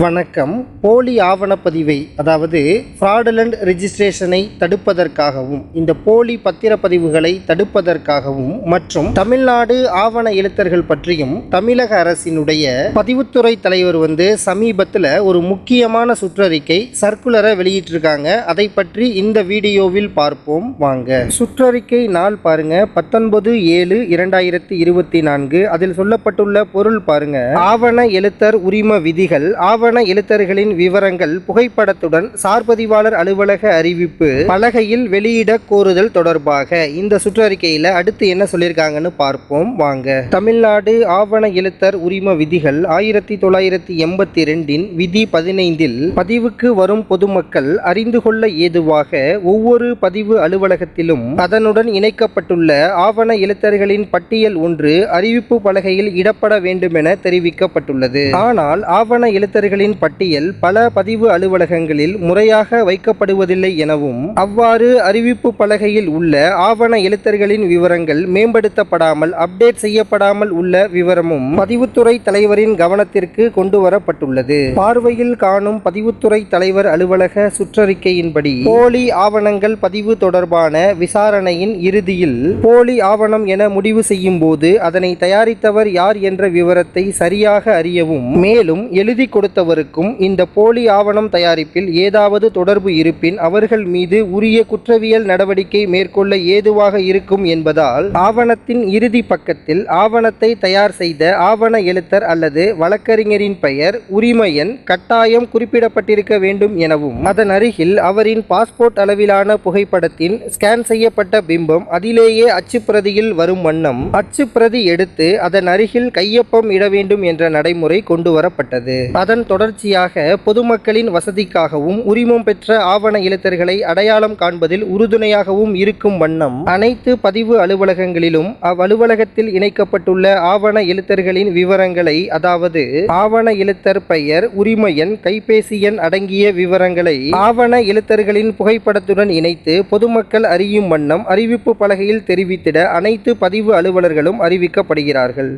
வணக்கம். போலி ஆவணப்பதிவை அதாவது ஃப்ராடலண்ட் ரிஜிஸ்ட்ரேஷனை தடுப்பதற்காகவும் இந்த போலி பத்திரப்பதிவுகளை தடுப்பதற்காகவும் மற்றும் தமிழ்நாடு ஆவண எழுத்தர்கள் பற்றியும் தமிழக அரசினுடைய பதிவுத்துறை தலைவர் வந்து சமீபத்தில் ஒரு முக்கியமான சுற்றறிக்கை சர்க்குலரை வெளியிட்டிருக்காங்க. அதை பற்றி இந்த வீடியோவில் பார்ப்போம். வாங்க. சுற்றறிக்கை நாள் பாருங்க. பத்தொன்பது ஏழு இரண்டாயிரத்தி இருபத்தி நான்கு. அதில் சொல்லப்பட்டுள்ள பொருள் பாருங்க. ஆவண எழுத்தர் உரிம விதிகள் ஆவண எழுத்தர்களின் விவரங்கள் புகைப்படத்துடன் சார்பதிவாளர் அலுவலக அறிவிப்பு பலகையில் வெளியிட கோருதல் தொடர்பாக இந்த சுற்றறிக்கையில அடுத்து என்ன சொல்லியிருக்காங்கன்னு பார்ப்போம். வாங்க. தமிழ்நாடு ஆவண எழுத்தர் உரிம விதிகள் ஆயிரத்தி தொள்ளாயிரத்தி எண்பத்தி ரெண்டின் விதி பதினைந்தில் பதிவுக்கு வரும் பொதுமக்கள் அறிந்து கொள்ள ஏதுவாக ஒவ்வொரு பதிவு அலுவலகத்திலும் அதனுடன் இணைக்கப்பட்டுள்ள ஆவண எழுத்தர்களின் பட்டியல் ஒன்று அறிவிப்பு பலகையில் இடப்பட வேண்டுமென தெரிவிக்கப்பட்டுள்ளது. ஆனால் ஆவண எழுத்தர்கள் எழுத்தர்களின் பட்டியல் பல பதிவு அலுவலகங்களில் முறையாக வைக்கப்படுவதில்லை எனவும் அவ்வாறு அறிவிப்பு பலகையில் உள்ள ஆவண எழுத்தர்களின் விவரங்கள் மேம்படுத்தப்படாமல் அப்டேட் செய்யப்படாமல் உள்ள விவரமும் பதிவுத்துறை தலைவரின் கவனத்திற்கு கொண்டு வரப்பட்டுள்ளது பார்வையில் காணும் பதிவுத்துறை தலைவர் அலுவலக சுற்றறிக்கையின்படி போலி ஆவணங்கள் பதிவு தொடர்பான விசாரணையின் இறுதியில் போலி ஆவணம் என முடிவு செய்யும் போது அதனை தயாரித்தவர் யார் என்ற விவரத்தை சரியாக அறியவும் மேலும் எழுதி கொடுத்தவருக்கும் இந்த போலி ஆவணம் தயாரிப்பில் ஏதாவது தொடர்பு இருப்பின் அவர்கள் மீது உரிய குற்றவியல் நடவடிக்கை மேற்கொள்ள ஏதுவாக இருக்கும் என்பதால் ஆவணத்தின் இறுதி பக்கத்தில் ஆவணத்தை தயார் செய்த ஆவண எழுத்தர் அல்லது வழக்கறிஞரின் பெயர் உரிமையன் கட்டாயம் குறிப்பிடப்பட்டிருக்க வேண்டும் எனவும் அதன் அருகில் அவரின் பாஸ்போர்ட் அளவிலான புகைப்படத்தின் ஸ்கேன் செய்யப்பட்ட பிம்பம் அதிலேயே அச்சுப்பிரதியில் வரும் வண்ணம் அச்சுப்பிரதி எடுத்து அதன் அருகில் கையொப்பம் இட வேண்டும் என்ற நடைமுறை கொண்டு வரப்பட்டது அதன் தொடர்ச்சியாக பொதுமக்களின் வசதிக்காகவும் உரிமம் பெற்ற ஆவண எழுத்தர்களை அடையாளம் காண்பதில் உறுதுணையாகவும் இருக்கும் வண்ணம் அனைத்து பதிவு அலுவலகங்களிலும் அவ்வலுவலகத்தில் இணைக்கப்பட்டுள்ள ஆவண எழுத்தர்களின் விவரங்களை அதாவது ஆவண எழுத்தர் பெயர் உரிம எண் கைபேசி எண் அடங்கிய விவரங்களை ஆவண எழுத்தர்களின் புகைப்படத்துடன் இணைத்து பொதுமக்கள் அறியும் வண்ணம் அறிவிப்பு பலகையில் தெரிவித்திட அனைத்து பதிவு அலுவலர்களும் அறிவிக்கப்படுகிறார்கள்.